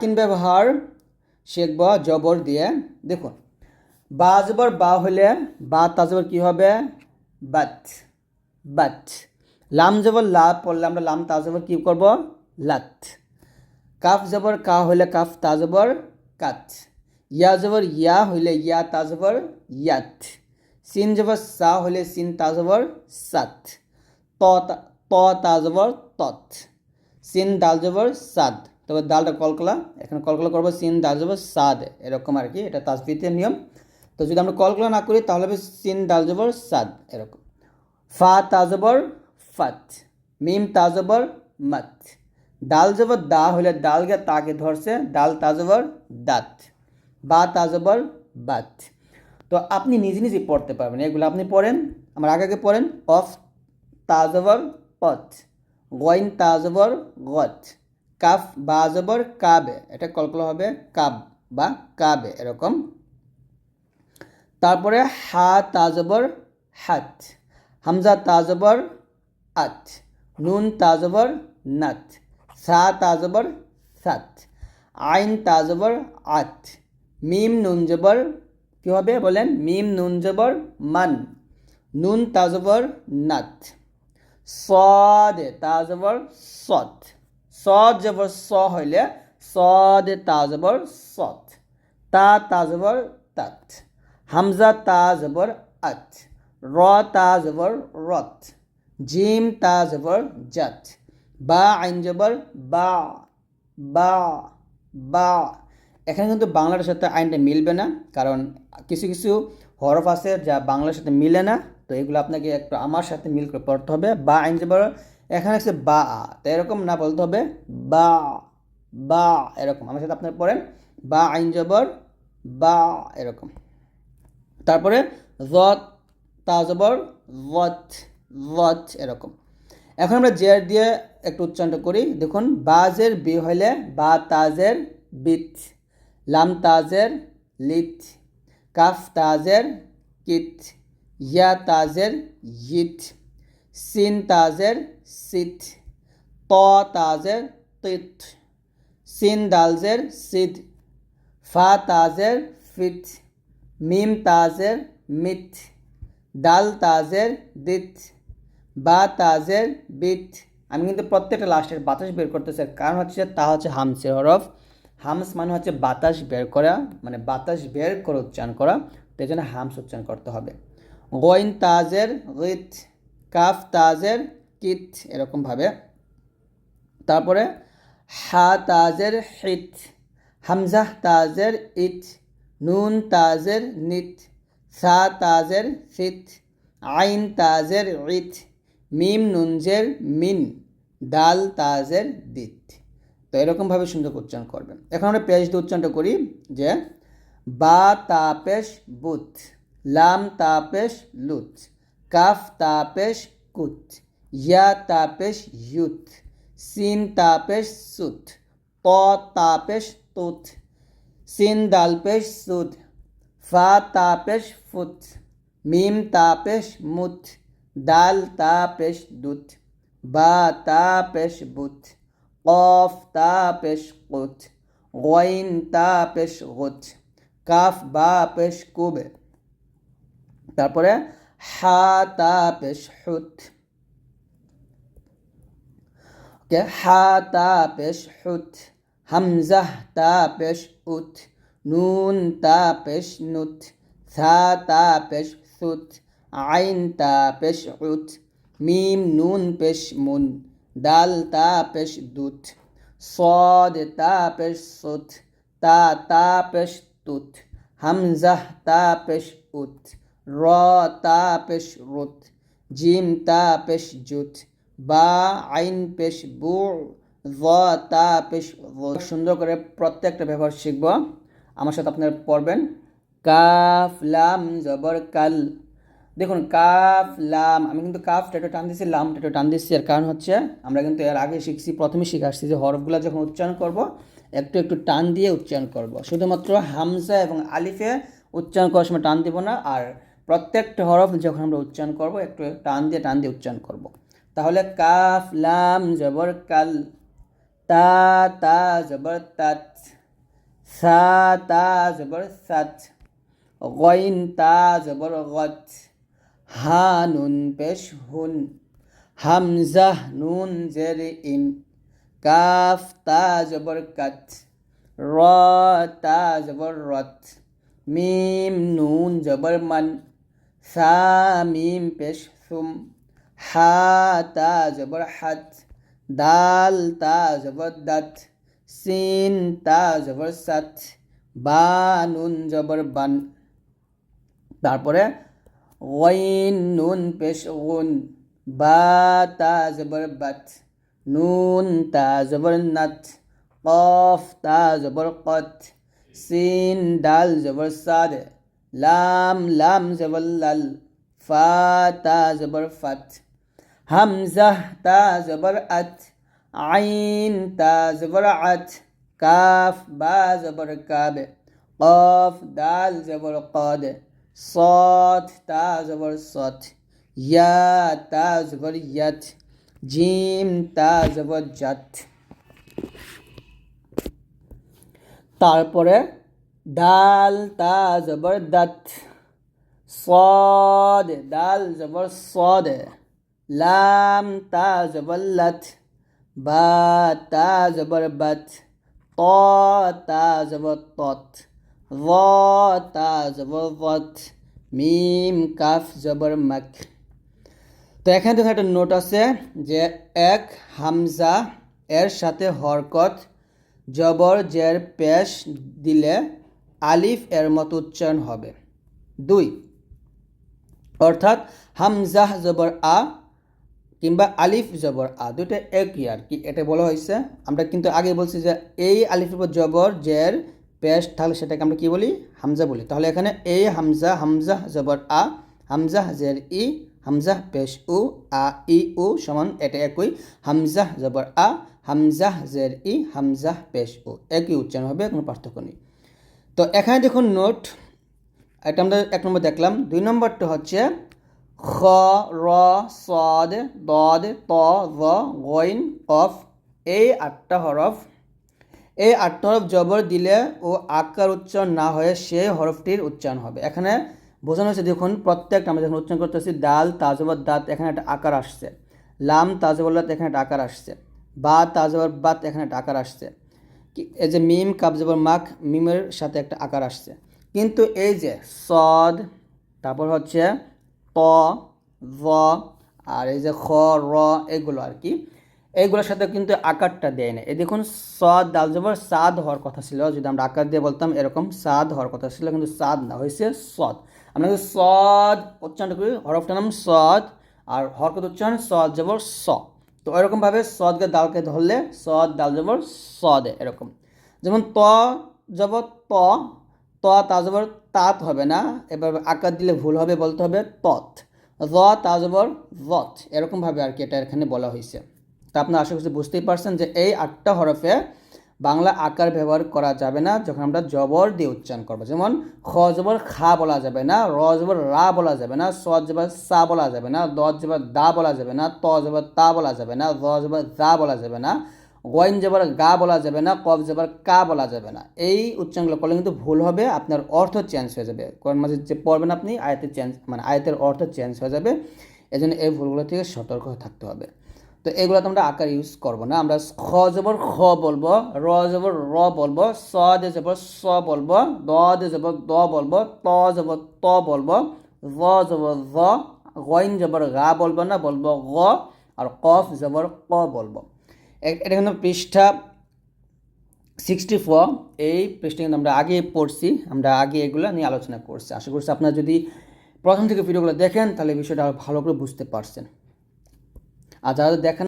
তিন ব্যবহার শিখব জবর দিয়ে। দেখুন, বা জবর, বা হলে বা তাজবর কি হবে? বাট বাট লাম জবর, লা পড়লে আমরা লাম তাজবর কি করব? লাত। কাফ জবর, কা হলে কাফ তাজবর কাত। ইয়া জবর ইয়া হইলে ইয়া তাজবর ইয়াত। সিন জবর সা হলে সিন তাজবর সাত। ত, তা- তাজবর তত। সিন, দাল জবর সাদ। তবে দালটা কলকলা, এখানে কলকলা করব সিন দাল জবর সাদ এরকম আর কি, এটা তাজবিতের নিয়ম। তো যদি আমরা কলকলা না করি, তাহলে সিন দাল জবর সাদ এরকম। ফা তাজবর ফাত, মিম তাজবর মাত। ডাল জবর দা হলে ডালকে তাকে ধরছে ডাল তাজবর দাঁত, বা তাজবর বাত। তো আপনি নিজে নিজে পড়তে পারবেন, এগুলো আপনি পড়েন, আমার আগে আগে পড়েন, অফ তাজবর পথ, গইন তাজবর গত। কাফ বাজবর কাবে, এটা কল্পনা হবে কাব বা কাবে এরকম। তারপরে হা তাজবর হাত, হামজা তাজবর আত, নুন তাজবর নাত, সা তাজবর সাত, আইন তাজবর আত, মিম নুন জবর কী হবে বলেন? মিম নুন জবর মান, নুন তাজবর নাত, সদ তাজবর সৎ সদ জবর স হইলে, সদ তাজবর সৎ তা তাজবর তাত। হামজা, তা তাজবর আত। র তাজবর রত জিম, তা তাজবর জাত। বা, আইন জবর বা বা বা। এখানে কিন্তু বাংলার সাথে আইনটা মিলবে না, কারণ কিছু কিছু হরফ আছে যা বাংলার সাথে মিলে না, তো এগুলো আপনাকে একটু আমার সাথে মিল করে পড়তে হবে। বা, আইন জবর এখানে আছে বা, তো এরকম না বলতে হবে, বা বা, এরকম। আমার সাথে আপনার পড়েন, বা আইন জবর, বা, এরকম। তারপরে জত তাজবর ওয়ত ওয়ত এরকম। এখন আমরা জের দিয়ে একটু উচ্চারণটা করি। দেখুন, বাজের বি হইলে বা, তাজের বিত, লাম, তাজের লিত, কাফ, তাজের কিত, ইয়া, তাজের ইত। সিন তাজের সিত ত তাজের তিত সিন দালজের সিদ ফা তাজের ফিত মিম তাজের মিথ ডাল তাজের দিত বা তাজের বিত আমি কিন্তু প্রত্যেকটা লাস্টের বাতাস বের করতেছি কারণ হচ্ছে তা হচ্ছে হামসের হরফ। হামস মানে হচ্ছে বাতাস বের করা মানে বাতাস বের করে উচ্চারণ করা। তো জন্য হামস উচ্চারণ করতে হবে। গোয়েন তাজের গিত। কাফ তাজের কিত এরকমভাবে তারপরে হা তাজের হিত হামজাহ তাজের ইত, নুন তাজের নিত, সা তাজের সিত, আইন তাজের ইত, মিম নুনজের মিন ডাল তাজের দিত। তো এরকমভাবে সুন্দর উচ্চারণ করবেন। এখন আমরা পেশ দিয়ে উচ্চারণটা করি যে, বা তাপেশ বুথ লাম তাপেশ লুত। কাফ তাপেশ কুত, ইয়া তাপেশ ইউথ সিন তাপেশ সুত, ত তাপেশ তুত, সিন দাল পেশ সুদ ফা তাপেশ ফুত, মিম তাপেশ মুত, দাল তাপেশ দুত, বা তাপেশ বুত, কফ তাপেশ কুত, গইন তাপেশ গুত, কাফ বা পেশ কুবে। তারপরে হা তাপেশ হুত ওকে হা তাপেশ হুত হামজাহ তাপেশ উত নুন তাপেশ নুত থা তাপেশ সুত আইন তাপেশ উত মিম নুন পেশ মুন দাল তাপেশ দুত صاد তাপেশ সুত তা তাপেশ তুত হামজাহ তাপেশ উত র তাপেশ রুত, জিম তা পেশ জুত, বা আইন পেশ বু, জ তা পেশ সুন্দর করে প্রত্যেকটা ব্যবহার শিখব। আমার সাথে আপনারা পড়বেন। কাফ, লাম, জবর, কাল। দেখুন, কাফ, লাম, আমি কিন্তু কাফ টেটো টান দিচ্ছি লাম টেটো টান দিচ্ছি এর কারণ হচ্ছে আমরা কিন্তু এর আগে শিখছি, প্রথমে শিখে আসছি যে হরফগুলো যখন উচ্চারণ করব, একটু একটু টান দিয়ে উচ্চারণ করব। শুধুমাত্র হামজা এবং আলিফে উচ্চারণ করার সময় টান দেবো না, আর প্রত্যেকটা হরফ যখন আমরা উচ্চারণ করব, একটু টান দিয়ে টান দিয়ে উচ্চারণ করব। তাহলে কাফ, লাম, জবর, কাল, তা তা, জবর, তাত, সা, তা, জবর, সাত, গইন, তা, জবর, গত, হা, নুন, পেশ, হুন, হামজা, নুন, জের, ইন, কাফ, তা, জবর, কাত, র, তা, জবর, রত, মিম, নুন, জবর, মান সা মিম পেশ সুম। হা, তা, জবর, হাত। দাল, তা, জবর, দাত। সিন, তা, জবর, সাত। বা, নুন, জবর, বান। তারপরে ওয়াইন, নুন, পেশ গুন বা, তা, জবর, বাত। নুন, তা, জবর, নাত। কফ, তা, জবর, কত। সিন, ডাল, জবর, সাদ। লাম লাম জবর লাল ফা তা জবর ফাত হামজা তা জবর আত আইন তা জবর আত কাফ বা জবর কাব قاف دال زبر قاد صاد تا زبر صاد یا تا زبر یت جیم تا زبر جت তারপরে दाल ता ज़बर दत सौद दाल ज़बर सौद लाम ता ज़बर लत बा ता ज़बर बत तो ता ज़बर तोत व ता ज़बर वत মিম কাফ জবর মাক তো এখানে দেখো একটা নোট আছে যে এক হামজা এর সাথে হরকত জবর জের পেশ দিলে আলিফ এর মতো উচ্চারণ হবে। দুই, অর্থাৎ হামজাহ জবর আ কিংবা আলিফ জবর আ দুটো একই আর কি, এটা বলা হয়েছে। আমরা কিন্তু আগে বলছি যে এই উপর জবর, জের, পেশ থাকলে সেটাকে আমরা কি বলি? হামজা বলি। তাহলে এখানে এই হামজা হামজা জবর আ হামজা জের ই হামজা পেশ উ, আ, ই, উ সমান এটা একই। হামজা জবর আ হামজা জের ই হামজা পেশ উ, একই উচ্চারণ হবে, কোনো পার্থক্য নেই। তো এখানে দেখুন নোট, এটা আমরা এক নম্বর দেখলাম। দুই নম্বরটা হচ্ছে খ, র, সদ, দদ, ত গইন, কফ, এই আটটা হরফ। এই আটটা হরফ জবর দিলে ও আকার উচ্চারণ না হয়ে সেই হরফটির উচ্চারণ হবে। এখানে বোঝানো হয়েছে, দেখুন, প্রত্যেকটা আমরা যখন উচ্চারণ করতেছি, দাল, তাজবর, দাঁত, এখানে একটা আকার আসছে। লাম, তাজবর এখানে একটা আকার আসছে। বা, তাজবর, বাত, এখানে একটা আকার আসছে। এই যে মিম কাবজবর মাখ মিমের সাথে একটা আকার আসছে। কিন্তু এই যে সদ, তারপর হচ্ছে ত ভ আর এই যে খ, র, এগুলো আর কি এইগুলোর সাথে কিন্তু আকারটা দেয় না। এই দেখুন, সদ, দাল জবর সাদ হওয়ার কথা ছিল। যদি আমরা আকার দিয়ে বলতাম, এরকম সাদ হওয়ার কথা ছিল, কিন্তু সাদ না, হয়েছে সদ। আমরা সদ উচ্চারণ করি, হরফটার নাম সদ, আর হরকত উচ্চারণ সদ জবর স। তো এরকমভাবে সদকে দালকে ধরলে সদ, দাল জবর, সদে এরকম। যেমন ত যাব ত ত, তা জবর তাত হবে না। এবার আকার দিলে ভুল হবে বলতে হবে তৎ। র, তা জবর রথ। এরকমভাবে আর কি এটা এখানে বলা হয়েছে তা আপনার আশা করছি বুঝতেই পারছেন যে এই আটটা হরফে বাংলা আকার ব্যবহার করা যাবে না যখন আমরা জবর দিয়ে উচ্চারণ করব। যেমন, খ জবর খা বলা যাবে না, র জবর রা বলা যাবে না, স জবর সা বলা যাবে না, দ জবর দা বলা যাবে না, ত জবর তা বলা যাবে না, র জবর দা বলা যাবে না গইন জবর গা বলা যাবে না, কফ জবর কা বলা যাবে না। এই উচ্চারণগুলো করলে কিন্তু ভুল হবে, আপনার অর্থ চেঞ্জ হয়ে যাবে। কোরআন মাঝে যে পড়বেন আপনি, আয়তের চেঞ্জ মানে আয়তের অর্থ চেঞ্জ হয়ে যাবে। এই জন্য এই ভুলগুলো থেকে সতর্ক থাকতে হবে। তো এগুলো তো আমরা আকার ইউজ করব না। আমরা খ জবর খ বলব, র জবর র বলব, স দে জবর স বলব, দ দে জবর দ বলব, ত জবর ত বলব র জবর র গইন জবর গা বলব না, বলব গ, আর কফ জবর ক বলব। এটা কিন্তু পৃষ্ঠা সিক্সটি ফোর এই পৃষ্ঠা কিন্তু আমরা আগে পড়ছি, আমরা আগে এগুলো নিয়ে আলোচনা করছি। আশা করছি আপনারা যদি প্রথম থেকে ভিডিওগুলো দেখেন, তাহলে বিষয়টা আরও ভালো করে বুঝতে পারছেন। আর যারা দেখেন